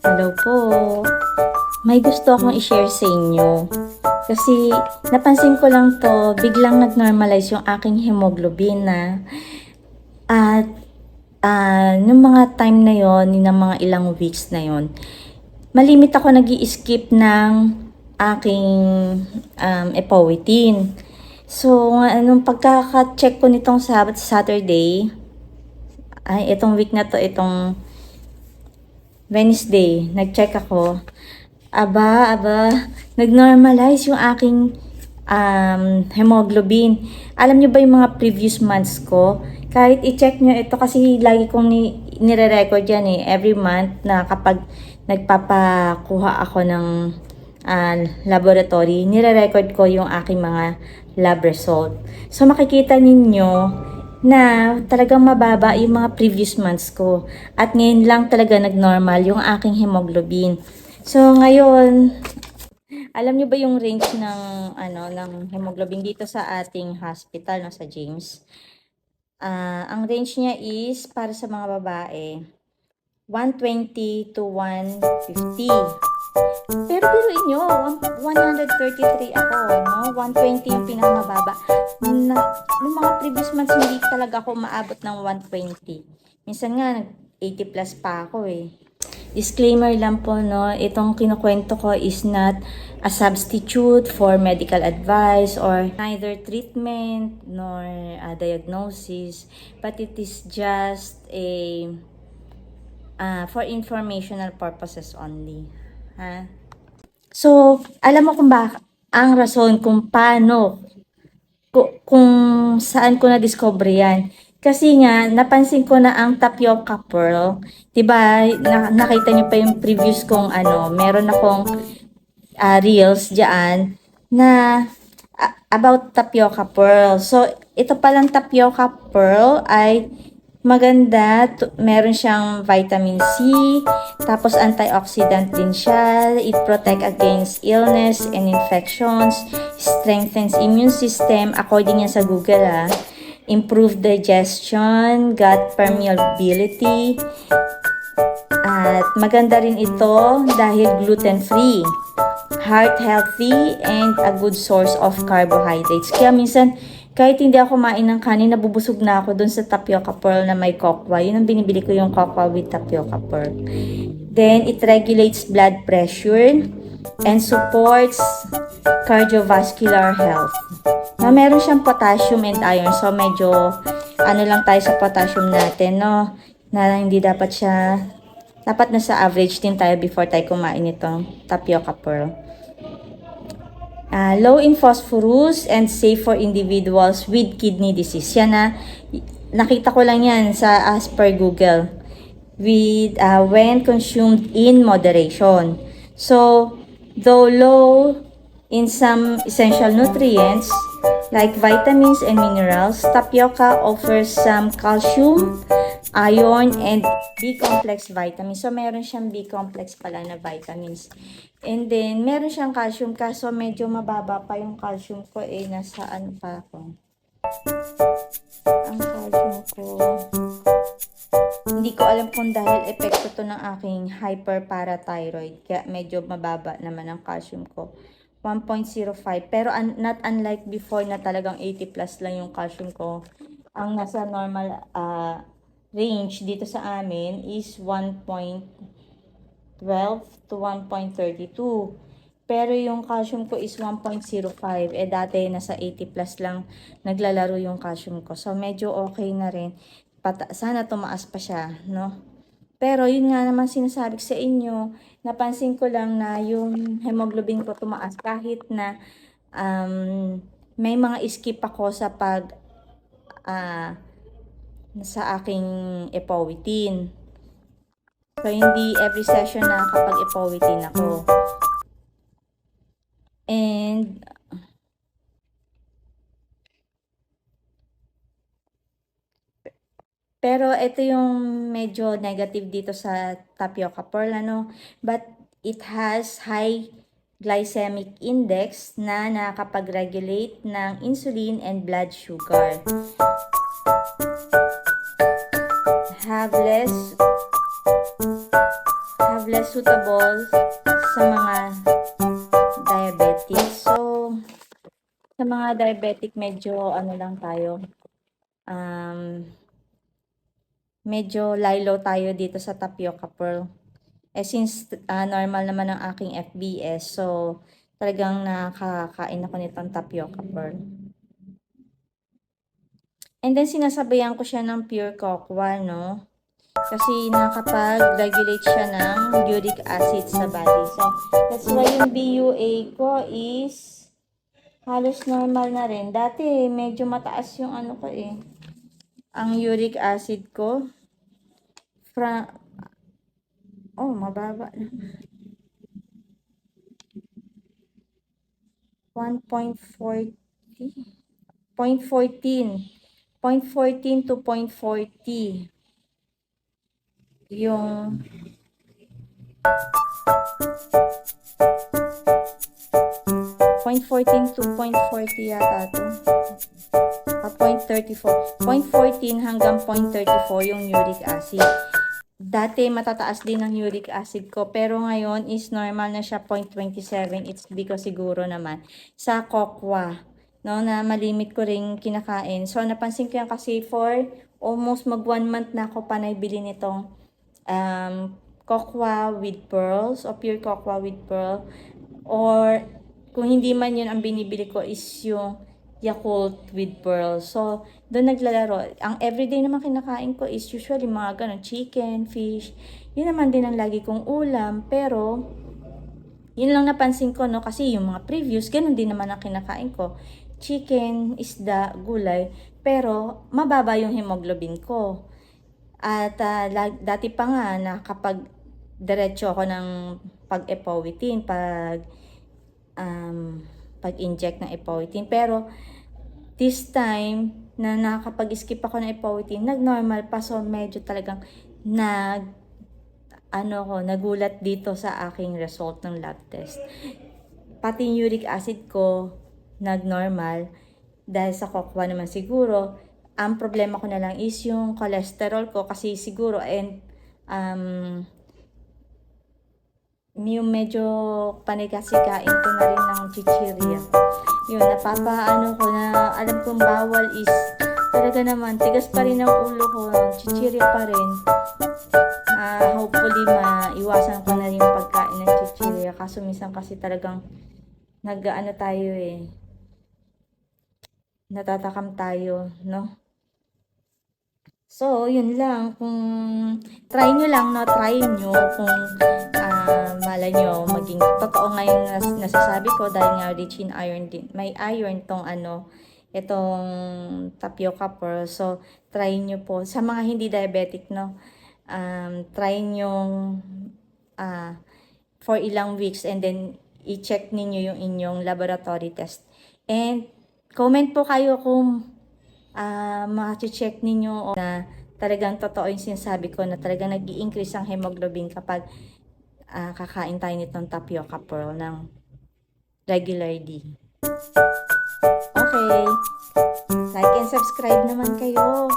Hello po. May gusto akong i-share sa inyo. Kasi napansin ko lang to, biglang nag-normalize yung aking hemoglobin na at ah nung mga time na yon, ng mga ilang weeks na yon, malimit ako nag skip ng aking um, epoetin. So, nga, nung pagkaka-check ko nitong Sabat Saturday, ay, itong week na to, itong Wednesday, nag-check ako. Aba, aba, nag-normalize yung aking um, hemoglobin. Alam nyo ba yung mga previous months ko? Kahit i-check nyo ito kasi lagi kong ni, nire-record yan eh. Every month na kapag nagpapakuha ako ng ah, laboratory, nire-record ko yung aking mga lab result. So makikita ninyo na talagang mababa yung mga previous months ko. At ngayon lang talaga nag-normal yung aking hemoglobin. So ngayon, alam niyo ba yung range ng ano ng hemoglobin dito sa ating hospital no sa James? Ah, ang range niya is para sa mga babae 120 to 150. Pero biruin nyo, 133 ako, no? 120 yung pinakamababa. Na, nung mga previous months, hindi talaga ako maabot ng 120. Minsan nga, nag 80 plus pa ako eh. Disclaimer lang po, no? Itong kinukwento ko is not a substitute for medical advice or neither treatment nor a diagnosis, but it is just a ah, for informational purposes only. Ha? So, alam mo kung ba ang rason kung paano kung saan ko na-discover yan. Kasi nga, napansin ko na ang tapioca pearl, 'di ba? Na, nakita niyo pa yung previous kong ano, meron akong ah, reels diyan na a- about tapioca pearl. So, ito palang tapioca pearl ay maganda. Meron siyang vitamin C, tapos antioxidant din siya. It protect against illness and infections, strengthens immune system, according yan sa Google ah. Improve digestion, gut permeability, at maganda rin ito dahil gluten-free, heart healthy, and a good source of carbohydrates. Kaya minsan, kahit hindi ako kumain ng kanin, nabubusog na ako dun sa tapioca pearl na may cocoa. Yun ang binibili ko yung cocoa with tapioca pearl. Then, it regulates blood pressure and supports cardiovascular health. Na meron siyang potassium and iron. So, medyo ano lang tayo sa potassium natin, no? Na hindi dapat siya dapat nasa average din tayo before tayo kumain nitong tapioca pearl. Ah, low in phosphorus and safe for individuals with kidney disease. Yan na, nakita ko lang yan sa as per Google. With, ah, when consumed in moderation. So, though low in some essential nutrients, like vitamins and minerals, tapioca offers some calcium, iron, and B-complex vitamins. So, meron siyang B-complex pala na vitamins. And then, meron siyang calcium kaso medyo mababa pa yung calcium ko eh. Nasa ano pa ako. Ang calcium ko. Hindi ko alam kung dahil epekto to ng aking hyperparathyroid. Kaya medyo mababa naman ang calcium ko. 1.05. Pero un- not unlike before na talagang 80 plus lang yung calcium ko. Ang nasa normal ah, range dito sa amin is 1.12 to 1.32. Pero yung calcium ko is 1.05. Eh dati nasa 80 plus lang naglalaro yung calcium ko. So medyo okay na rin. Pata- sana tumaas pa siya, no? Pero yun nga naman sinasabi ko sa inyo, napansin ko lang na yung hemoglobin ko tumaas kahit na um, may mga skip ako sa pag ah, sa aking epoetin. So, hindi every session na kapag epoetin ako. And, pero ito yung medyo negative dito sa tapioca pearl, ano? But it has high glycemic index na nakakapag-regulate ng insulin and blood sugar. Have less have less suitable sa mga diabetic. So, sa mga diabetic, medyo ano lang tayo, um, medyo lilo tayo dito sa tapioca pearl. Eh, since ah, normal naman ang aking FBS, so talagang nakakain ako nitong tapioca pearl. And then, sinasabayan ko siya ng pure cocoa, no? Kasi nakapag-regulate siya ng uric acid sa body. So, that's why yung BUA ko is halos normal na rin. Dati, medyo mataas yung ano ko eh. Ang uric acid ko. Fra oh, mababa na. 1.40 0.14 0.14 to 0.40 yung point 14 to point 40 yata to. Ah, point 34. Point 14 hanggang point 34 yung uric acid. Dati matataas din ang uric acid ko pero ngayon is normal na siya point 27. It's because siguro naman sa kokwa no na malimit ko ring kinakain. So napansin ko yan kasi for almost mag one month na ako panay bili nitong um, kokwa with pearls o pure kokwa with pearl or kung hindi man yun ang binibili ko is yung Yakult with pearls. So, doon naglalaro. Ang everyday naman kinakain ko is usually mga ganun, chicken, fish. Yun naman din ang lagi kong ulam. Pero, yun lang napansin ko, no? Kasi yung mga previous, ganun din naman ang kinakain ko. Chicken, isda, gulay. Pero, mababa yung hemoglobin ko. At lag- dati pa nga na kapag diretso ako ng pag-epowitin, pag um, pag-inject ng epowitin. Pero this time na nakakapag-skip ako ng epowitin, nag-normal pa so medyo talagang nag ano ko, nagulat dito sa aking result ng lab test. Pati uric acid ko nag-normal dahil sa kokwa naman siguro. Ang problema ko na lang is yung cholesterol ko kasi siguro and um, yung medyo panikasikain ko na rin ng chichirya. Yun, napapaano ko na alam kong bawal is talaga naman, tigas pa rin ang ulo ko, chichirya pa rin. Ah, hopefully, maiwasan ko na rin pagkain ng chichirya. Kaso minsan kasi talagang nag-ano tayo eh. Natatakam tayo, no? So, yun lang. Kung try nyo lang, no? Try nyo kung malay nyo maging totoo nga yung nas- nasasabi ko dahil nga rich in iron din. May iron tong ano, itong tapioca pearl. So, try nyo po. Sa mga hindi diabetic, no? Um, try nyo ah, for ilang weeks and then i-check ninyo yung inyong laboratory test. And comment po kayo kung ah ma-check ninyo na talagang totoo yung sinasabi ko na talagang nag increase ang hemoglobin kapag ah, kakain tayo nitong tapioca pearl ng regularly. Okay. Like and subscribe naman kayo.